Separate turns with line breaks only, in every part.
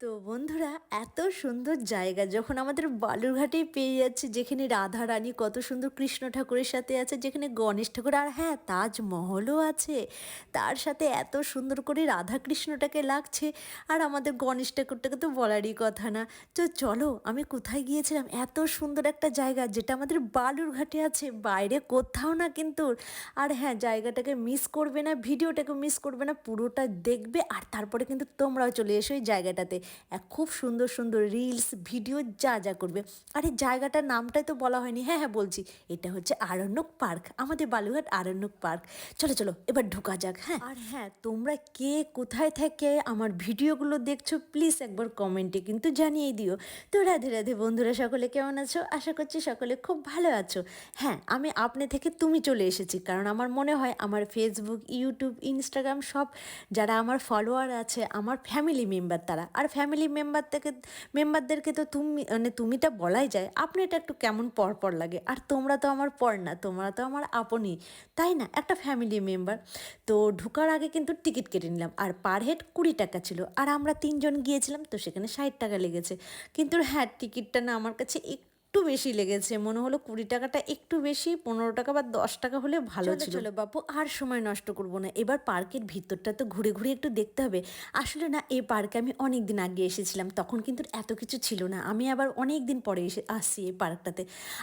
তো বন্ধুরা, এত সুন্দর জায়গা। যখন আমাদের বালুরঘাটেই পেয়ে যাচ্ছে, যেখানে রাধা রানী কত সুন্দর কৃষ্ণ ঠাকুরের সাথে আছে, যেখানে গণেশ ঠাকুর, আর হ্যাঁ তাজমহলও আছে। তার সাথে এত সুন্দর করে রাধা কৃষ্ণটাকে লাগছে, আর আমাদের গণেশ ঠাকুরটাকে তো বলারই কথা না। তো চলো, আমি কোথায় গিয়েছিলাম? এত সুন্দর একটা জায়গা, যেটা আমাদের বালুরঘাটে আছে। বাইরে কোথাও না কিন্তু। আর হ্যাঁ জায়গাটাকে মিস করবে না, ভিডিওটাকে মিস করবে না, পুরোটা দেখবে, আর তারপরে কিন্তু তোমরাও চলে এসো এই জায়গাটাতে। খুব সুন্দর সুন্দর রিলস ভিডিও যা যা করবে। আর এই জায়গাটার নামটাই তো বলা হয়নি। হ্যাঁ হ্যাঁ বলছি। এটা হচ্ছে আরণ্যক পার্ক আমাদের বালুঘাট আরণ্যক পার্ক। চলো চলো এবার ঢোকা যাক হ্যাঁ। আর হ্যাঁ তোমরা কে কোথায় থেকে আমার ভিডিওগুলো দেখছ প্লিজ একবার কমেন্টে কিন্তু জানিয়ে দিও। তো রাধে রাধে বন্ধুরা সকলে কেমন আছো? আশা করছি সকলে খুব ভালো আছো। হ্যাঁ আমি আপনি থেকে তুমি চলে এসেছি কারণ আমার মনে হয় আমার ফেসবুক ইউটিউব ইনস্টাগ্রাম সব যারা আমার ফলোয়ার আছে আমার ফ্যামিলি মেম্বার তারা। আর ফ্যামিলি মেম্বার থেকে মেম্বারদেরকে তো তুমি মানে তুমিটা বলাই যায় আপনি এটা একটু কেমন পর পর লাগে? আর তোমরা তো আমার পর না, তোমরা তো আমার আপনই, তাই না? একটা ফ্যামিলি মেম্বার তো ঢুকার আগে কিন্তু টিকিট কেটে নিলাম, আর পার হেড কুড়ি টাকা ছিল, আর আমরা তিনজন গিয়েছিলাম, তো সেখানে ষাট টাকা লেগেছে, কিন্তু হ্যাঁ টিকিটটা না আমার কাছে একটু একটু বেশি লেগেছে। মনে হলো কুড়ি টাকাটা একটু বেশি পনেরো টাকা বা দশ টাকা হলে ভালো ছিল। চলো বাপু আর সময় নষ্ট করব না। এবার পার্কের ভিতরটা তো ঘুরে ঘুরে একটু দেখতে হবে। আসলে না এই পার্কে আমি অনেক দিন আগে এসেছিলাম। তখন কিন্তু এত কিছু ছিল না। আমি আবার অনেক দিন পরে এসে আসছি এই পার্কটাতে।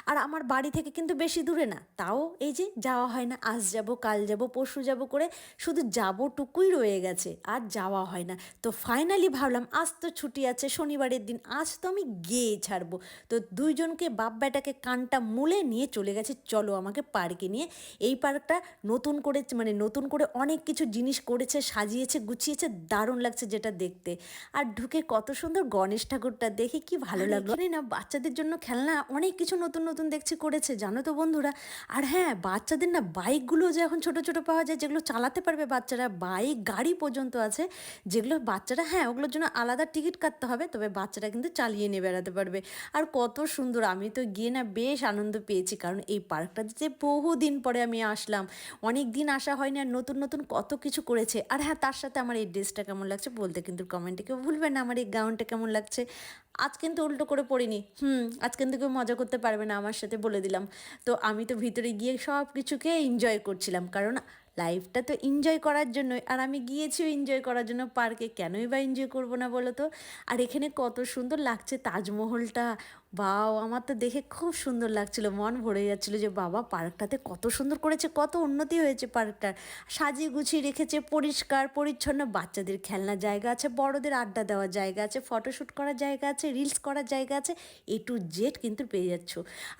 আর আমার বাড়ি থেকে কিন্তু বেশি দূরে না। তাও এই যে যাওয়া হয় না। আজ যাব কাল যাব পরশু যাব করে শুধু যাবোটুকুই রয়ে গেছে। আর যাওয়া হয় না। তো ফাইনালি ভাবলাম আজ তো ছুটি আছে শনিবারের দিন আজ তো আমি গিয়ে ছাড়বো। তো দুইজনকে ওকে বাপ বেটাকে কানটা মুলে নিয়ে চলে গেছে। চলো আমাকে পার্কে নিয়ে। এই পার্কটা নতুন করে মানে নতুন করে অনেক কিছু জিনিস করেছে সাজিয়েছে গুছিয়েছে। দারুণ লাগছে যেটা দেখতে। আর ঢুকে কত সুন্দর গণেশ ঠাকুরটা দেখে কি ভালো লাগল। না বাচ্চাদের জন্য খেলনা অনেক কিছু নতুন নতুন দেখছি করেছে জানো তো বন্ধুরা? আর হ্যাঁ বাচ্চাদের না বাইকগুলো যে এখন ছোট ছোট পাওয়া যায় যেগুলো চালাতে পারবে বাচ্চারা বাইক গাড়ি পর্যন্ত আছে যেগুলো বাচ্চারা হ্যাঁ ওগুলোর জন্য আলাদা টিকিট কাটতে হবে তবে বাচ্চারা কিন্তু চালিয়ে নিয়ে বেড়াতে পারবে। আর কত সুন্দর আমি তো গিয়ে না বেশ আনন্দ পেয়েছি। কারণ এই পার্কটাতে যে বহু দিন পরে আমি আসলাম অনেক দিন আসা হয়নি আর নতুন নতুন কত কিছু করেছে। আর হ্যাঁ তার সাথে আমার এই ড্রেসটা কেমন লাগছে বলতে কিন্তু কমেন্টে কেউ ভুলবে না, আমার এই গাউনটা কেমন লাগছে। আজ কিন্তু উল্টো করে পড়িনি হুম, আজ কিন্তু কেউ মজা করতে পারবে না আমার সাথে বলে দিলাম। তো আমি তো ভিতরে গিয়ে সব কিছুকে এনজয় করছিলাম। কারণ লাইফটা তো এনজয় করার জন্যই। আর আমি গিয়েছিও এনজয় করার জন্য পার্কে। কেনই বা এনজয় করব না বলো তো? আর এখানে কত সুন্দর লাগছে তাজমহলটা। বাও, আমার তো দেখে খুব সুন্দর লাগছিল। মন ভরে যাচ্ছিল যে, বাবা, পার্কটাতে কত সুন্দর করেছে, কত উন্নতি হয়েছে পার্কটার। সাজিয়ে গুছিয়ে রেখেছে, পরিষ্কার, পরিচ্ছন্ন, বাচ্চাদের খেলনা জায়গা আছে, বড়দের আড্ডা দেওয়ার জায়গা আছে ফটোশ্যুট করার জায়গা আছে, রিলস করার জায়গা আছে, এ টু জেড কিন্তু পেয়ে যাচ্ছ।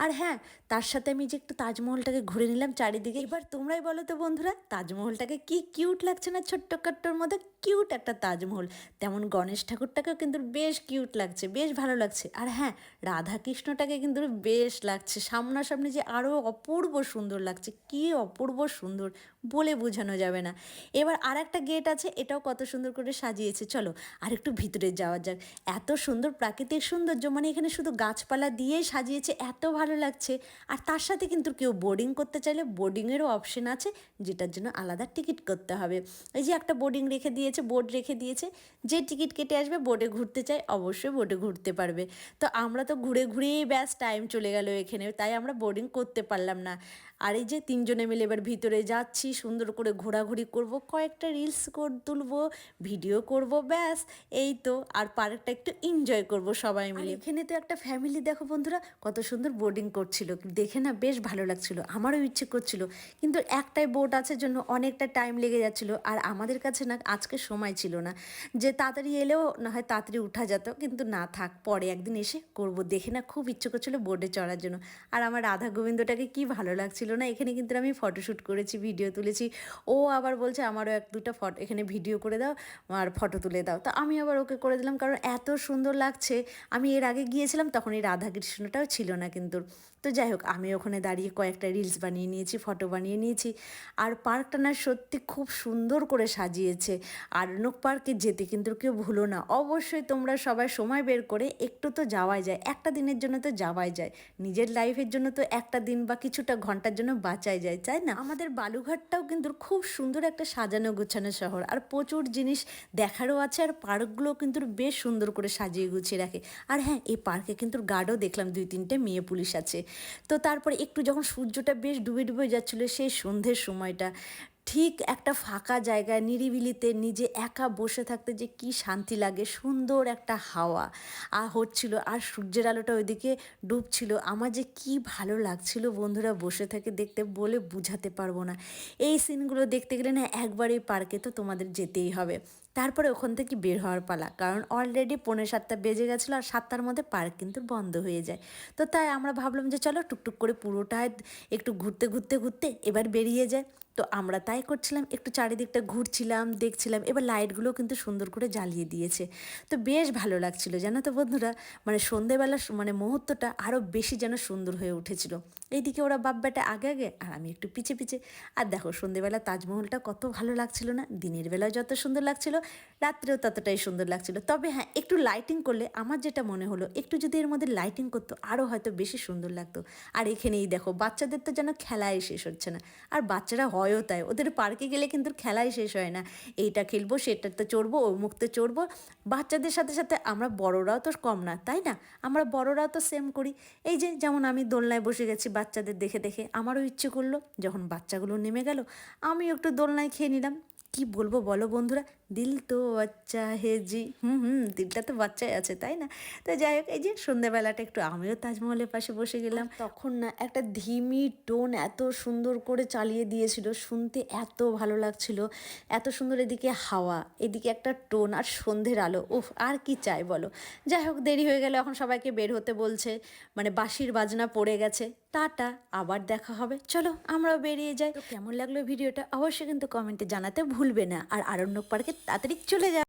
আর হ্যাঁ তার সাথে আমি যে একটু তাজমহলটাকে ঘুরে নিলাম চারিদিকে। এবার তোমরাই বলো তো বন্ধুরা, তাজমহলটাকে কি কিউট লাগছে না ছোট্ট কাট্টোর মধ্যে? কিউট একটা তাজমহল। তেমন গণেশ ঠাকুরটাকেও কিন্তু বেশ কিউট লাগছে, বেশ ভালো লাগছে। আর হ্যাঁ রাধাকৃষ্ণটাকে কিন্তু বেশ লাগছে। সামনাসামনি যে আরও অপূর্ব সুন্দর লাগছে, কি অপূর্ব সুন্দর। বলে বোঝানো যাবে না। এবার আর একটা গেট আছে, এটাও কত সুন্দর করে সাজিয়েছে। চলো আর একটু ভিতরে যাওয়া যাক। এত সুন্দর প্রাকৃতিক সৌন্দর্য মানে এখানে শুধু গাছপালা দিয়েই সাজিয়েছে, এত ভালো লাগছে। আর তার সাথে কিন্তু কেউ বোর্ডিং করতে চাইলে বোর্ডিংয়েরও অপশন আছে, যেটার জন্য আলাদা টিকিট করতে হবে। এই যে একটা বোর্ডিং রেখে দিয়েছে বোর্ড রেখে দিয়েছে, যে টিকিট কেটে আসবে বোর্ডে ঘুরতে চাই অবশ্যই বোর্ডে ঘুরতে পারবে। তো আমরা তো ঘুরে ঘুরেই ব্যাস টাইম চলে গেল এখানে, তাই আমরা বোর্ডিং করতে পারলাম না। আর এই যে তিনজনে মিলে এবার ভিতরে যাচ্ছি সুন্দর করে ঘোরাঘুরি করব কয়েকটা রিলস কর তুলবো ভিডিও করব ব্যাস এই তো। আর পার্কটা একটু এনজয় করব সবাই মিলে। এখানে তো একটা ফ্যামিলি দেখো বন্ধুরা কত সুন্দর বোর্ডিং করছিল। দেখে না বেশ ভালো লাগছিল আমারও ইচ্ছে করছিল। কিন্তু একটাই বোট আছে জন্য অনেকটা টাইম লেগে যাচ্ছিল আর আমাদের কাছে না আজকে সময় ছিল না। যে তাড়াতাড়ি এলেও না হয় তাড়াতাড়ি উঠা যেত কিন্তু না থাক পরে একদিন এসে করব। দেখে না খুব ইচ্ছে করছিল বোর্ডে চড়ার জন্য। আর আমার রাধা গোবিন্দটাকে কি ভালো লাগছিল না। এখানে কিন্তু আমি ফটোশ্যুট করেছি ভিডিও তুলেছি। ও আবার বলছে, আমারও এক, দুটা ফটো এখানে ভিডিও করে দাও আর ফটো তুলে দাও। তো আমি আবার ওকে করে দিলাম, কারণ এত সুন্দর লাগছে। আমি এর আগে গিয়েছিলাম, তখন এই রাধাকৃষ্ণটাও ছিল না কিন্তু। তো যাই হোক, আমি ওখানে দাঁড়িয়ে কয়েকটা রিলস বানিয়ে নিয়েছি ফটো বানিয়ে নিয়েছি। আর পার্কটা না সত্যি খুব সুন্দর করে সাজিয়েছে। আরণ্যক পার্কে যেতে কিন্তু কেউ ভুলো না। অবশ্যই তোমরা সবাই সময় বের করে একটু তো যাওয়াই যায়। একটা দিনের জন্য তো যাওয়াই যায়। নিজের লাইফের জন্য তো একটা দিন বা কিছুটা ঘণ্টার জন্য বাঁচাই যায়, তাই না? আমাদের বালুঘাটটাও কিন্তু খুব সুন্দর একটা সাজানো গুছানো শহর। আর প্রচুর জিনিস দেখারও আছে আর পার্কগুলো কিন্তু বেশ সুন্দর করে সাজিয়ে গুছিয়ে রাখে। আর হ্যাঁ এই পার্কে কিন্তু গার্ডও দেখলাম দুই তিনটে মেয়ে পুলিশ আছে। তো তারপরে একটু যখন সূর্যটা বেশ ডুবে ডুবে যাচ্ছিল সেই সন্ধ্যের সময়টা ঠিক একটা ফাঁকা জায়গায় নিরিবিলিতে নিজে একা বসে থাকতে যে কি শান্তি লাগে, সুন্দর একটা হাওয়া। আর হচ্ছিল, আর সূর্যের আলোটা ওইদিকে ডুবছিল। আমার যে কি ভালো লাগছিল বন্ধুরা বসে থাকে দেখতে, বলে বুঝাতে পারব না। এই সিনগুলো দেখতে গেলে না একবার এই পার্কে তো তোমাদের যেতেই হবে। তারপরে ওখান থেকে বের হওয়ার পালা, কারণ অলরেডি পৌনে সাতটা বেজে গেছিল আর সাতটার মধ্যে পার্ক কিন্তু বন্ধ হয়ে যায়। তো তাই আমরা ভাবলাম যে চলো টুকটুক করে পুরোটায় একটু ঘুরতে ঘুরতে ঘুরতে এবার বেরিয়ে যায় তো আমরা তাই করছিলাম, একটু চারিদিকটা ঘুরছিলাম, দেখছিলাম, এবার লাইটগুলো কিন্তু সুন্দর করে জ্বালিয়ে দিয়েছে। তো বেশ ভালো লাগছিল, জানো তো বন্ধুরা? মানে সন্ধেবেলা মানে মুহূর্তটা আরও বেশি যেন সুন্দর হয়ে উঠেছিল। এইদিকে ওরা বাপ বেটা আগে আগে, আর আমি একটু পিছে পিছে। আর দেখো, সন্ধেবেলা তাজমহলটা কত ভালো লাগছিল না? দিনের বেলাও যত সুন্দর লাগছিল, রাত্রেও ততটাই সুন্দর লাগছিল। তবে হ্যাঁ একটু লাইটিং করলে আমার যেটা মনে হলো, একটু যদি এর মধ্যে লাইটিং করতো আরও হয়তো বেশি সুন্দর লাগতো। আর এখানেই দেখো, বাচ্চাদের তো যেন খেলাই শেষ হচ্ছে না। আর বাচ্চারা হয়ও তাই ওদের পার্কে গেলে কিন্তু খেলাই শেষ হয় না। এইটা খেলব সেটাতে চড়বো অমুকতে চড়বো। বাচ্চাদের সাথে সাথে আমরা বড়রাও তো কম না, তাই না? আমরা বড়রাও তো সেম করি। এই যে যেমন আমি দোলনায় বসে গেছি বাচ্চাদের দেখে দেখে, আমারও ইচ্ছে করল, যখন বাচ্চাগুলো নেমে গেল আমি একটু দোলনায় খেয়ে নিলাম। কি বলব বলো বন্ধুরা? দিল তো বাচ্চা হে জি। হুম হুম, দিলটা তো বাচ্চাই আছে, তাই না? তো যাই হোক, এই যে সন্ধ্যাবেলাটা একটু আমিও তাজমহলের পাশে বসে গেলাম। তখন না একটা ধিমি টোন এত সুন্দর করে চালিয়ে দিয়েছিল, শুনতে এত ভালো লাগছিল। এত সুন্দর এদিকে হাওয়া, এদিকে একটা টোন আর সন্ধ্যের আলো, উফ, আর কি চাই বলো? যাই হোক, দেরি হয়ে গেল, এখন সবাইকে বের হতে বলছে। মানে বাঁশির বাজনা পড়ে গেছে। টাটা, আবার দেখা হবে। চলো, আমরাও বেরিয়ে যাই। তো কেমন লাগল ভিডিওটা? অবশ্যই কিন্তু কমেন্টে জানাতে ভুলবে না। আর আরণ্যক পার্কে তাড়াতাড়ি চলে যা